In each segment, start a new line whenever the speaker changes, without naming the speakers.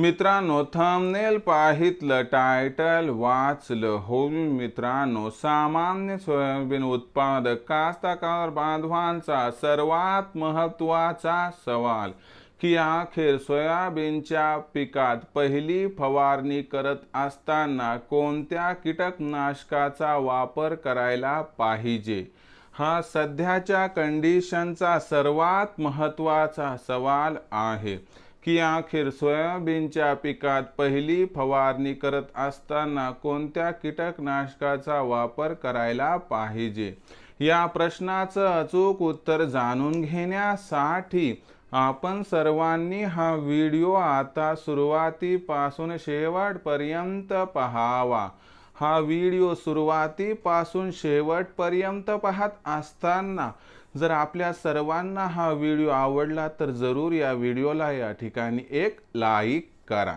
मित्रांनो thumbnail पाहितलं title वाचलं. होईल मित्रांनो सामान्य सोयाबीन उत्पादक कास्तकार बांधवांचा सर्वात महत्त्वाचा सवाल की अखेर सोयाबीनच्या पिकात पहिली फवारणी करत असताना कोणत्या कीटकनाशकाचा वापर करायला पाहिजे? हा सध्याच्या कंडिशनचा सर्वात महत्त्वाचा सवाल आहे. की अखेर सोयाबीनच्या पिकात पहिली फवारणी करत असताना कोणत्या कीटकनाशकाचा वापर करायला पाहिजे? या प्रश्नाचं अचूक उत्तर जाणून घेण्यासाठी आपण सर्वांनी हा व्हिडिओ आता सुरुवातीपासून शेवटपर्यंत पहावा. हा व्हिडिओ सुरुवातीपासून शेवटपर्यंत पाहत असताना जर आपल्या सर्वांना हा व्हिडिओ आवडला तर जरूर या व्हिडिओला या ठिकाणी एक लाईक करा.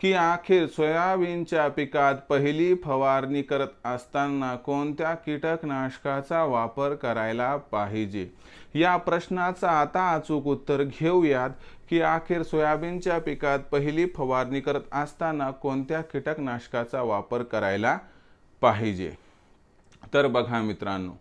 की अखेर सोयाबीनच्या पिकात पहिली फवारणी करत असताना कोणत्या कीटकनाशकाचा वापर करायला पाहिजे? या प्रश्नाचं आता अचूक उत्तर घेऊयात की अखेर सोयाबीनच्या पिकात पहिली फवारणी करत असताना कोणत्या कीटकनाशकाचा वापर करायला पाहिजे? तर बघा मित्रांनो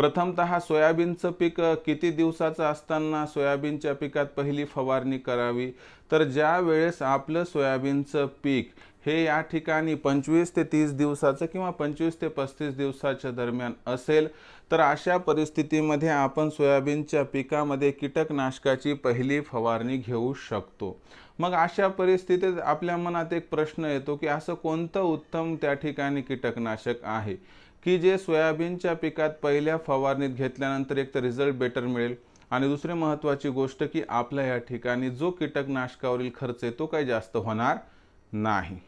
प्रथमतः सोयाबीनचं पीक किती दिवसाचं असताना सोयाबीनच्या पिकात पहिली फवारणी करावी? तर ज्या वेळेस आपलं सोयाबीनचं पीक हे या ठिकाणी पंचवीस ते तीस दिवसाचं किंवा पंचवीस ते पस्तीस दिवसाच्या दरम्यान असेल तर अशा परिस्थितीमध्ये आपण सोयाबीनच्या पिकामध्ये कीटकनाशकाची पहिली फवारणी घेऊ शकतो. मग अशा परिस्थितीत आपल्या मनात एक प्रश्न येतो की असं कोणतं उत्तम त्या ठिकाणी कीटकनाशक आहे? की जे सोयाबीनच्या पिकात पहिल्या फवारणीत घेतल्यानंतर एक तर रिझल्ट बेटर मिळेल. आणि दुसरी महत्त्वाची गोष्ट की आपल्या या ठिकाणी जो कीटकनाशकावरील खर्च आहे तो काही जास्त होणार नाही.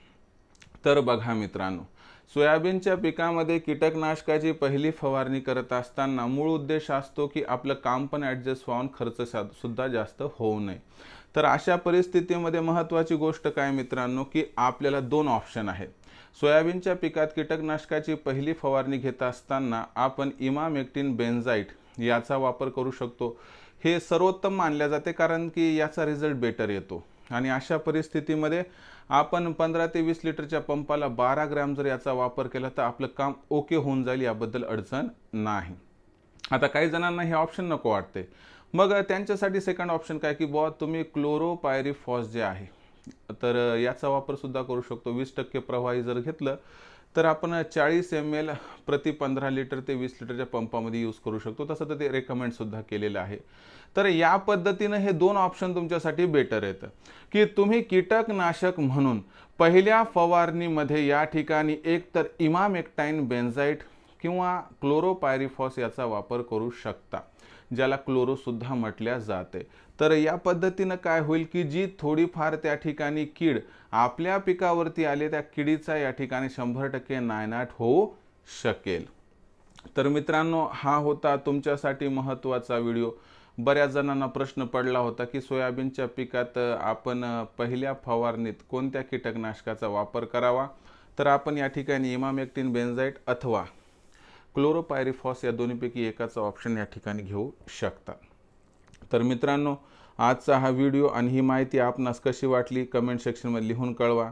तर बघा मित्रांनो सोयाबीनच्या पिकामध्ये कीटकनाशकाची पहिली फवारणी करत असताना मूळ उद्देश असतो की आपलं काम पण ॲडजस्ट व्हावून खर्च सुद्धा जास्त होऊ नये. तर अशा परिस्थितीमध्ये महत्त्वाची गोष्ट काय मित्रांनो की आपल्याला दोन ऑप्शन आहेत. सोयाबीनच्या पिकात कीटकनाशकाची पहिली फवारणी घेत असताना आपण इमामेक्टिन बेन्झाईट याचा वापर करू शकतो. हे सर्वोत्तम मानले जाते कारण की याचा रिझल्ट बेटर येतो. आणि अशा परिस्थितीमध्ये आपण पंधरा ते वीस लिटरच्या पंपाला बारा ग्रॅम जर याचा वापर केला तर आपलं काम ओके होऊन जाईल याबद्दल अडचण नाही. आता काही जणांना हे ऑप्शन नको वाटते. मग त्यांच्यासाठी सेकंड ऑप्शन काय की बुवा तुम्ही क्लोरोपायरिफॉस जे आहे तर याचा वापर सुद्धा करू शकतो. वीस टक्के प्रवाही जर घेतलं तर आपण चाळीस एम एल प्रति पंधरा लिटर ते वीस लिटरच्या पंपामध्ये यूज करू शकतो. तसं तर ते रेकमेंडसुद्धा केलेलं आहे. तर या पद्धतीनं हे दोन ऑप्शन तुमच्यासाठी बेटर येतं की तुम्ही कीटकनाशक म्हणून पहिल्या फवारणीमध्ये या ठिकाणी एक तर इमामेक्टाईन बेन्झाईट किंवा क्लोरोपायरिफॉस याचा वापर करू शकता ज्याला क्लोरोसुद्धा म्हटल्या जाते. तर या पद्धतीनं काय होईल की जी थोडीफार त्या ठिकाणी कीड आपल्या पिकावरती आली त्या किडीचा या ठिकाणी शंभर टक्के नायनाट होऊ शकेल. तर मित्रांनो हा होता तुमच्यासाठी महत्त्वाचा व्हिडिओ. बऱ्याच जणांना प्रश्न पडला होता की सोयाबीनच्या पिकात आपण पहिल्या फवारणीत कोणत्या कीटकनाशकाचा वापर करावा? तर आपण या ठिकाणी इमामेक्टिन बेन्झाईट अथवा क्लोरोपायरिफॉस या दोन्हीपैकी एकाचा ऑप्शन या ठिकाणी घेऊ शकता. तर मित्रांनो आजचा हा व्हिडिओ आणि ही माहिती आपणास कशी वाटली कमेंट सेक्शनमध्ये लिहून कळवा.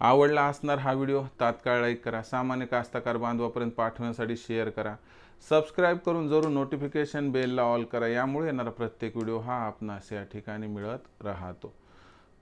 आवडला असणार हा व्हिडिओ तात्काळ लाईक करा. सामान्य कास्तकार बांधवापर्यंत पाठवण्यासाठी शेअर करा. सबस्क्राईब करून जरूर नोटिफिकेशन बेलला ऑल करा. यामुळे येणारा प्रत्येक व्हिडिओ हा आपणास या ठिकाणी मिळत राहतो.